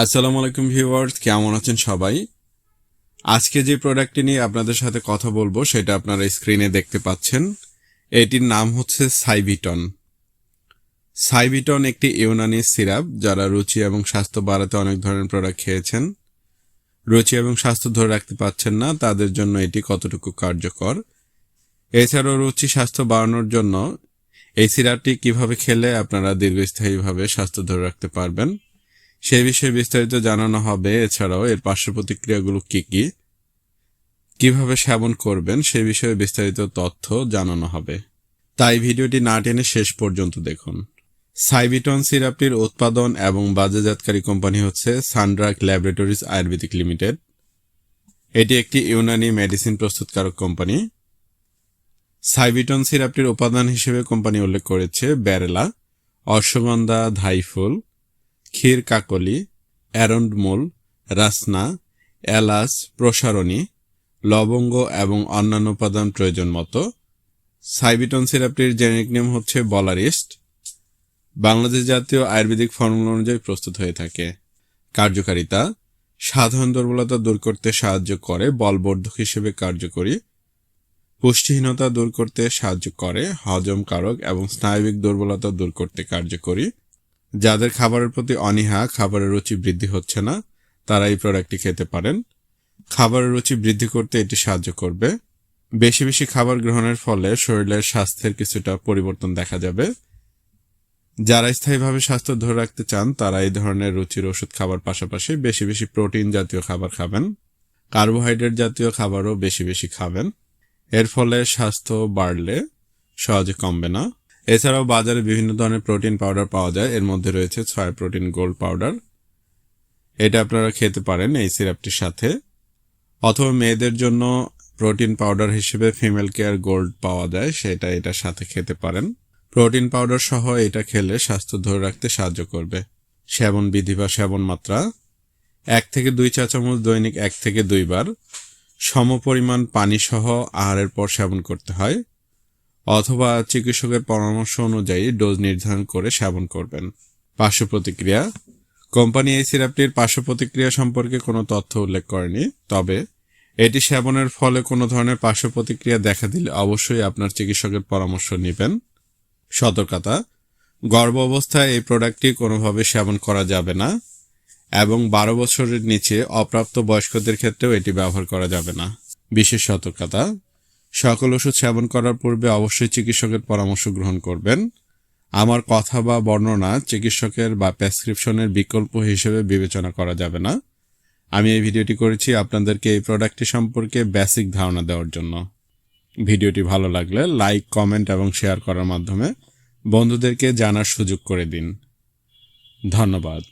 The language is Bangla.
আসসালামু আলাইকুম ভিউয়ার্স, কেমন আছেন সবাই? আজকে যে প্রোডাক্টটি নিয়ে আপনাদের সাথে কথা বলব, সেটা আপনারা স্ক্রিনে দেখতে পাচ্ছেন। এটির নাম হচ্ছে সাইবিটন সাইবিটন একটি ইউনানি সিরাপ, যারা রুচি এবং স্বাস্থ্য বাড়াতে অনেক ধরনের প্রোডাক্ট খেয়েছেন। রুচি এবং স্বাস্থ্য ধরে রাখতে পারছেন না, তাদের জন্য এটি কতটুকু কার্যকর? এছাড়াও রুচি, স্বাস্থ্য বাড়ানোর জন্য এই সিরাপটি কীভাবে খেলে আপনারা দীর্ঘস্থায়ীভাবে স্বাস্থ্য ধরে রাখতে পারবেন? সেই বিষয়ে বিস্তারিত জানানো হবে। এছাড়াও এর পার্শ্ব প্রতিক্রিয়াগুলো কি কি? কীভাবে সেবন করবেন? সে বিষয়ে বিস্তারিত তথ্য জানানো হবে। তাই ভিডিওটি না টেনে শেষ পর্যন্ত দেখুন। সাইবিটন সিরাপটির উৎপাদন এবং বাজারজাতকারী কোম্পানি হচ্ছে সানড্রাক ল্যাবরেটরিজ আয়ুর্বেদিক লিমিটেড। এটি একটি ইউনানি মেডিসিন প্রস্তুতকারক কোম্পানি। সাইবিটন সিরাপটির উপাদান হিসেবে কোম্পানি উল্লেখ করেছে, ব্যারেলা, অশ্বগন্ধা, ধাইফুল ক্ষীর কাকলি অ্যারন্ডমূল রাসনা, এলাচ, প্রসারণী, লবঙ্গ এবং অন্যান্য উপাদান প্রয়োজন মতো। সাইবিটন সিরাপটির জেনেরিক নেম হচ্ছে বলারিস্ট বাংলাদেশ জাতীয় আয়ুর্বেদিক ফর্মুলা অনুযায়ী প্রস্তুত হয়ে থাকে। কার্যকারিতা, সাধারণ দুর্বলতা দূর করতে সাহায্য করে, বলবর্ধক হিসেবে কার্যকরী। পুষ্টিহীনতা দূর করতে সাহায্য করে, হজম কারক এবং স্নায়বিক দুর্বলতা দূর করতে কার্যকরী। যাদের খাবারের প্রতি অনীহা, খাবারের রুচি বৃদ্ধি হচ্ছে না, তারা এই প্রোডাক্টটি খেতে পারেন। খাবারের রুচি বৃদ্ধি করতে এটি সাহায্য করবে। বেশি বেশি খাবার গ্রহণের ফলে শরীরের স্বাস্থ্যের কিছুটা পরিবর্তন দেখা যাবে। যারা স্থায়ীভাবে স্বাস্থ্য ধরে রাখতে চান, তারা এই ধরনের রুচির ওষুধ খাবার পাশাপাশি বেশি বেশি প্রোটিন জাতীয় খাবার খাবেন। কার্বোহাইড্রেট জাতীয় খাবারও বেশি বেশি খাবেন। এর ফলে স্বাস্থ্য বাড়লে সহজে কমবে না। এছাড়াও বাজারে বিভিন্ন ধরনের প্রোটিন পাউডার পাওয়া যায়। এর মধ্যে রয়েছে ছয় প্রোটিন গোল্ড পাউডার। এটা আপনারা খেতে পারেন এই সিরাপটির সাথে। অথবা মেয়েদের জন্য প্রোটিন পাউডার হিসেবে ফিমেল কেয়ার গোল্ড পাওয়া যায়, সেটা এটার সাথে খেতে পারেন। প্রোটিন পাউডার সহ এটা খেলে স্বাস্থ্য ধরে রাখতে সাহায্য করবে। সেবন বিধি বা সেবন মাত্রা। এক থেকে দুই চা চামচ দৈনিক এক থেকে দুইবার। সমপরিমাণ পানি সহ আহারের পর সেবন করতে হয়। অথবা চিকিৎসকের পরামর্শ অনুযায়ী ডোজ নির্ধারণ করে সেবন করবেন। পার্শ্ব প্রতিক্রিয়া কোম্পানি এই সিরাপটির পার্শ্ব প্রতিক্রিয়া সম্পর্কে কোনো তথ্য উল্লেখ করেনি, তবে এটি সেবনের ফলে কোনো ধরনের পার্শ্ব প্রতিক্রিয়া দেখা দিলে অবশ্যই আপনার চিকিৎসকের পরামর্শ নেবেন। সতর্কতা। গর্ভ অবস্থায় এই প্রোডাক্টটি কোনোভাবে সেবন করা যাবে না এবং বারো বছরের নিচে অপ্রাপ্ত বয়স্কদের ক্ষেত্রেও এটি ব্যবহার করা যাবে না। বিশেষ সতর্কতা। সকল ওষুধ সেবন করার পূর্বে অবশ্যই চিকিৎসকের পরামর্শ গ্রহণ করবেন। আমার কথা বা বর্ণনা চিকিৎসকের বা প্রেসক্রিপশনের বিকল্প হিসেবে বিবেচনা করা যাবে না। আমি এই ভিডিওটি করেছি আপনাদেরকে এই প্রোডাক্টটি সম্পর্কে বেসিক ধারণা দেওয়ার জন্য। ভিডিওটি ভালো লাগলে লাইক, কমেন্ট এবং শেয়ার করার মাধ্যমে বন্ধুদেরকে জানার সুযোগ করে দিন। ধন্যবাদ।